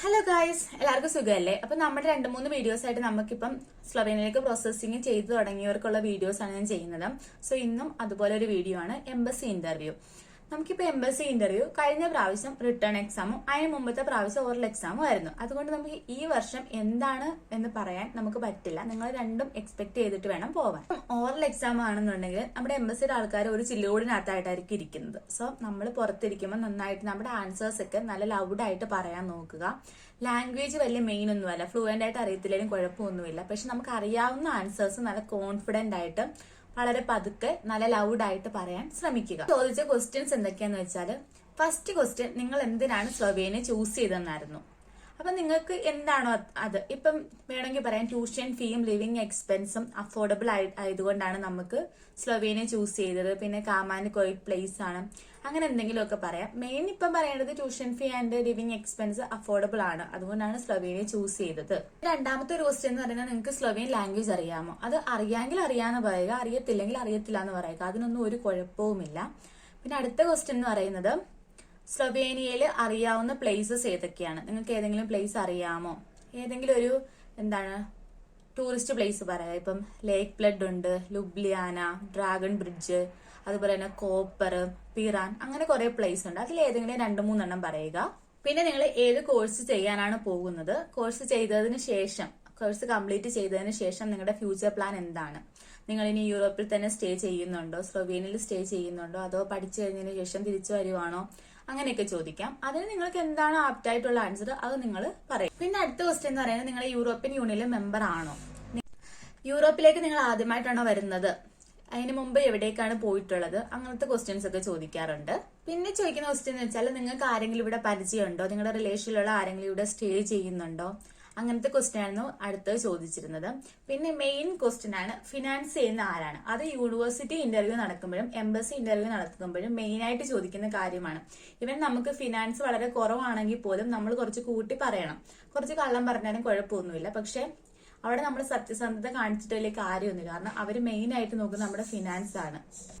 Hello guys എല്ലാവർക്കും സുഖമല്ലേ? അപ്പൊ നമ്മുടെ രണ്ട് മൂന്ന് വീഡിയോസ് ആയിട്ട് നമുക്കിപ്പം സ്ലൊവേനിയയിലേക്ക് പ്രോസസ്സിംഗ് ചെയ്തു തുടങ്ങിയവർക്കുള്ള വീഡിയോസ് ആണ് ഞാൻ ചെയ്യുന്നത്. സോ ഇന്നും അതുപോലെ ഒരു വീഡിയോ ആണ്. എംബസി ഇന്റർവ്യൂ നമുക്കിപ്പോ എംബസി ഇന്റർവ്യൂ കഴിഞ്ഞ പ്രാവശ്യം റിട്ടേൺ എക്സാമും അതിന് മുമ്പത്തെ പ്രാവശ്യം ഓറൽ എക്സാമും ആയിരുന്നു. അതുകൊണ്ട് നമുക്ക് ഈ വർഷം എന്താണ് എന്ന് പറയാൻ നമുക്ക് പറ്റില്ല. നിങ്ങൾ രണ്ടും എക്സ്പെക്ട് ചെയ്തിട്ട് വേണം പോവാൻ. ഓറൽ എക്സാം ആണെന്നുണ്ടെങ്കിൽ നമ്മുടെ എംബസിയുടെ ആൾക്കാർ ഒരു ചില്ലുകൂടിനകത്തായിട്ടായിരിക്കും ഇരിക്കുന്നത്. സോ നമ്മൾ പുറത്തിരിക്കുമ്പോൾ നന്നായിട്ട് നമ്മുടെ ആൻസേഴ്സ് ഒക്കെ നല്ല ലൗഡായിട്ട് പറയാൻ നോക്കുക. ലാംഗ്വേജ് വലിയ മെയിൻ ഒന്നുമല്ല. ഫ്ലുവന്റ് ആയിട്ട് അറിയത്തില്ലെങ്കിലും കുഴപ്പമൊന്നുമില്ല. പക്ഷെ നമുക്ക് അറിയാവുന്ന ആൻസേഴ്സ് നല്ല കോൺഫിഡന്റ് ആയിട്ട് വളരെ പതുക്കെ നല്ല ലൗഡായിട്ട് പറയാൻ ശ്രമിക്കുക. ചോദിച്ച ക്വസ്റ്റ്യൻസ് എന്തൊക്കെയാന്ന് വെച്ചാൽ ഫസ്റ്റ് ക്വസ്റ്റ്യൻ നിങ്ങൾ എന്തിനാണ് സ്ലൊവേനിയ ചൂസ് ചെയ്തെന്നായിരുന്നു അപ്പൊ നിങ്ങൾക്ക് എന്താണോ അത്? ഇപ്പം വേണമെങ്കിൽ പറയാം ട്യൂഷൻ ഫീയും ലിവിങ് എക്സ്പെൻസും അഫോർഡബിൾ ആയി ആയതുകൊണ്ടാണ് നമുക്ക് സ്ലൊവേനിയ ചൂസ് ചെയ്തത്. പിന്നെ കാമാന് കോയി പ്ലേസ് ആണ്. അങ്ങനെ എന്തെങ്കിലുമൊക്കെ പറയാം. മെയിൻ ഇപ്പം പറയേണ്ടത് tuition fee and living expense affordable ആണ്. അതുകൊണ്ടാണ് സ്ലൊവേനിയ ചൂസ് ചെയ്തത്. രണ്ടാമത്തെ ഒരു ക്വസ്റ്റ്യൻ എന്ന് പറയുന്നത് നിങ്ങൾക്ക് സ്ലോവേൻ ലാംഗ്വേജ് അറിയാമോ? അത് അറിയാമെങ്കിൽ അറിയാന്ന് പറയുക. അറിയത്തില്ലെങ്കിൽ അറിയത്തില്ല എന്ന് പറയുക. അതിനൊന്നും ഒരു കുഴപ്പവുമില്ല. പിന്നെ അടുത്ത ക്വസ്റ്റ്യൻ എന്ന് പറയുന്നത് സ്ലൊവേനിയയിൽ അറിയാവുന്ന പ്ലേസസ് ഏതൊക്കെയാണ്? നിങ്ങൾക്ക് ഏതെങ്കിലും പ്ലേസ് അറിയാമോ? ഏതെങ്കിലും ഒരു എന്താണ് ടൂറിസ്റ്റ് പ്ലേസ് പറയാം. ഇപ്പം ലേക്ക് ബ്ലഡ് ഉണ്ട് ലുബ്ലിയാന ഡ്രാഗൺ ബ്രിഡ്ജ് അതുപോലെ തന്നെ കോപ്പർ പിറാൻ അങ്ങനെ കുറെ പ്ലേസ് ഉണ്ട്. അതിൽ ഏതെങ്കിലും രണ്ട് മൂന്നെണ്ണം പറയുക. പിന്നെ നിങ്ങൾ ഏത് കോഴ്സ് ചെയ്യാനാണ് പോകുന്നത്? കോഴ്സ് ചെയ്തതിന് ശേഷം കോഴ്സ് കംപ്ലീറ്റ് ചെയ്തതിന് ശേഷം നിങ്ങളുടെ ഫ്യൂച്ചർ പ്ലാൻ എന്താണ്? നിങ്ങൾ ഇനി യൂറോപ്പിൽ തന്നെ സ്റ്റേ ചെയ്യുന്നുണ്ടോ? സ്ലൊവേനിയയിൽ സ്റ്റേ ചെയ്യുന്നുണ്ടോ? അതോ പഠിച്ചു കഴിഞ്ഞതിന് ശേഷം തിരിച്ചു വരുവാണോ? അങ്ങനെയൊക്കെ ചോദിക്കാം. അതിന് നിങ്ങൾക്ക് എന്താണ് ആപ്റ്റായിട്ടുള്ള ആൻസർ അത് നിങ്ങൾ പറയും. പിന്നെ അടുത്ത ക്വസ്റ്റ്യൻ എന്ന് പറയുന്നത് നിങ്ങൾ യൂറോപ്യൻ യൂണിയനിലെ മെമ്പർ ആണോ? യൂറോപ്പിലേക്ക് നിങ്ങൾ ആദ്യമായിട്ടാണോ വരുന്നത്? അതിന് മുമ്പ് എവിടേക്കാണ് പോയിട്ടുള്ളത്? അങ്ങനത്തെ ക്വസ്റ്റ്യൻസ് ഒക്കെ ചോദിക്കാറുണ്ട്. പിന്നെ ചോദിക്കുന്ന ക്വസ്റ്റ്യൻ എന്ന് വെച്ചാൽ നിങ്ങൾക്ക് ആരെങ്കിലും ഇവിടെ പരിചയമുണ്ടോ? നിങ്ങളുടെ റിലേഷനിലുള്ള ആരെങ്കിലും ഇവിടെ സ്റ്റേ ചെയ്യുന്നുണ്ടോ? അങ്ങനത്തെ ക്വസ്റ്റ്യൻ ആയിരുന്നു അടുത്തത് ചോദിച്ചിരുന്നത്. പിന്നെ മെയിൻ ക്വസ്റ്റ്യൻ ആണ് ഫിനാൻസ് ചെയ്യുന്ന ആരാണ്? അത് യൂണിവേഴ്സിറ്റി ഇന്റർവ്യൂ നടക്കുമ്പോഴും എംബസി ഇന്റർവ്യൂ നടക്കുമ്പോഴും മെയിൻ ആയിട്ട് ചോദിക്കുന്ന കാര്യമാണ്. ഇവൻ നമുക്ക് ഫിനാൻസ് വളരെ കുറവാണെങ്കിൽ പോലും നമ്മൾ കുറച്ച് കൂട്ടി പറയണം. കുറച്ച് കള്ളം പറഞ്ഞാലും കുഴപ്പമൊന്നുമില്ല. പക്ഷെ അവിടെ നമ്മൾ സത്യസന്ധത കാണിച്ചിട്ട് വലിയ കാരണം അവർ മെയിൻ ആയിട്ട് നോക്കുന്നത് നമ്മുടെ ഫിനാൻസ് ആണ്.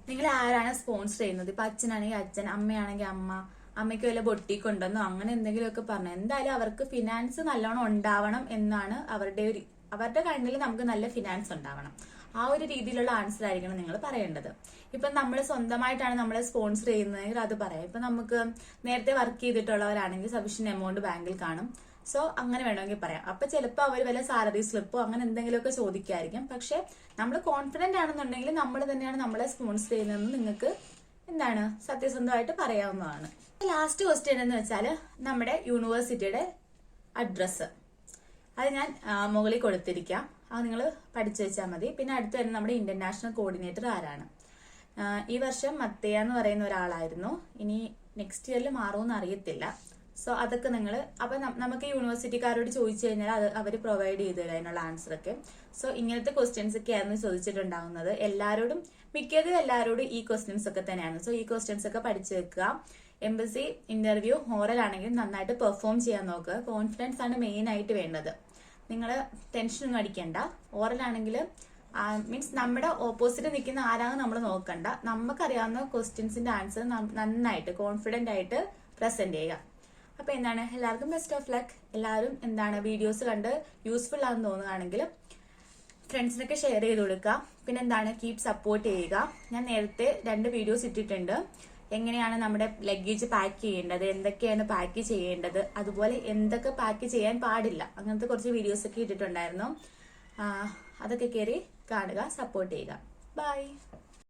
നിങ്ങൾ ആരാണ് സ്പോൺസർ ചെയ്യുന്നത്? ഇപ്പൊ അച്ഛനാണെങ്കിൽ അച്ഛൻ അമ്മയാണെങ്കിൽ അമ്മ അമ്മയ്ക്ക് വല്ല പൊട്ടിക്കൊണ്ടെന്നോ അങ്ങനെ എന്തെങ്കിലുമൊക്കെ പറഞ്ഞു. എന്തായാലും അവർക്ക് ഫിനാൻസ് നല്ലോണം ഉണ്ടാവണം എന്നാണ് അവരുടെ ഒരു അവരുടെ കണ്ണിൽ നമുക്ക് നല്ല ഫിനാൻസ് ഉണ്ടാവണം. ആ ഒരു രീതിയിലുള്ള ആൻസർ ആയിരിക്കണം നിങ്ങൾ പറയേണ്ടത്. ഇപ്പം നമ്മൾ സ്വന്തമായിട്ടാണ് നമ്മളെ സ്പോൺസർ ചെയ്യുന്നതെങ്കിൽ അത് പറയാം. ഇപ്പം നമുക്ക് നേരത്തെ വർക്ക് ചെയ്തിട്ടുള്ളവരാണെങ്കിൽ സഫീഷ്യന്റ് എമൗണ്ട് ബാങ്കിൽ കാണും. സോ അങ്ങനെ വേണമെങ്കിൽ പറയാം. അപ്പൊ ചിലപ്പോൾ അവർ വല്ല സാലറി സ്ലിപ്പോ അങ്ങനെ എന്തെങ്കിലുമൊക്കെ ചോദിക്കായിരിക്കും. പക്ഷെ നമ്മൾ കോൺഫിഡന്റ് ആണെന്നുണ്ടെങ്കിൽ നമ്മൾ തന്നെയാണ് നമ്മളെ സ്പോൺസർ ചെയ്യുന്നതെന്ന് നിങ്ങൾക്ക് എന്താണ്? സത്യസന്ധമായിട്ട് പറയാവുന്നതാണ്. ലാസ്റ്റ് ക്വസ്റ്റ്യൻ എന്ന് വെച്ചാൽ നമ്മുടെ യൂണിവേഴ്സിറ്റിയുടെ അഡ്രസ്സ് അത് ഞാൻ മുകളിൽ കൊടുത്തിരിക്കാം. അത് നിങ്ങൾ പഠിച്ചു വെച്ചാൽ മതി. പിന്നെ അടുത്ത് വരുന്ന നമ്മുടെ ഇന്റർനാഷണൽ കോർഡിനേറ്റർ ആരാണ്? ഈ വർഷം മത്തയ എന്ന് പറയുന്ന ഒരാളായിരുന്നു. ഇനി നെക്സ്റ്റ് ഇയറിൽ മാറുമെന്ന് അറിയത്തില്ല. സോ അതൊക്കെ നിങ്ങൾ അപ്പൊ നമുക്ക് യൂണിവേഴ്സിറ്റിക്കാരോട് ചോദിച്ചു കഴിഞ്ഞാൽ അത് അവർ പ്രൊവൈഡ് ചെയ്ത് തരും അതിനുള്ള ആൻസർ ഒക്കെ. സോ ഇങ്ങനത്തെ ക്വസ്റ്റ്യൻസ് ഒക്കെ ആയിരുന്നു ചോദിച്ചിട്ടുണ്ടാകുന്നത് എല്ലാവരോടും മിക്കതും എല്ലാവരോടും ഈ ക്വസ്റ്റ്യൻസ് ഒക്കെ തന്നെയാണ്. സോ ഈ ക്വസ്റ്റ്യൻസ് ഒക്കെ പഠിച്ചു വെക്കുക. എംബസി ഇന്റർവ്യൂ ഹോറൽ ആണെങ്കിലും നന്നായിട്ട് പെർഫോം ചെയ്യാൻ നോക്കുക. കോൺഫിഡൻസ് ആണ് മെയിൻ ആയിട്ട് വേണ്ടത്. നിങ്ങൾ ടെൻഷനൊന്നും അടിക്കണ്ട. ഓറൽ ആണെങ്കിൽ മീൻസ് നമ്മുടെ ഓപ്പോസിറ്റ് നിൽക്കുന്ന ആരാന്ന് നമ്മൾ നോക്കണ്ട. നമുക്കറിയാവുന്ന ക്വസ്റ്റ്യൻസിന്റെ ആൻസർ നന്നായിട്ട് കോൺഫിഡന്റ് ആയിട്ട് പ്രസന്റ് ചെയ്യുക. അപ്പൊ എന്താണ്? എല്ലാവർക്കും ബെസ്റ്റ് ഓഫ് ലക്ക് എല്ലാവരും എന്താണ് വീഡിയോസ് കണ്ട് യൂസ്ഫുൾ ആണെന്ന് തോന്നുകയാണെങ്കിൽ ഫ്രണ്ട്സിനൊക്കെ ഷെയർ ചെയ്ത് കൊടുക്കുക. പിന്നെ എന്താണ്? കീപ് സപ്പോർട്ട് ചെയ്യുക. ഞാൻ നേരത്തെ രണ്ട് വീഡിയോസ് ഇട്ടിട്ടുണ്ട്. എങ്ങനെയാണ് നമ്മുടെ ലഗേജ് പാക്ക് ചെയ്യേണ്ടത്? എന്തൊക്കെയാണ് പാക്ക് ചെയ്യേണ്ടത്? അതുപോലെ എന്തൊക്കെ പാക്ക് ചെയ്യാൻ പാടില്ല? അങ്ങനത്തെ കുറച്ച് വീഡിയോസ് ഒക്കെ ഇട്ടിട്ടുണ്ടായിരുന്നു. അതൊക്കെ കയറി കാണുക സപ്പോർട്ട് ചെയ്യുക. ബൈ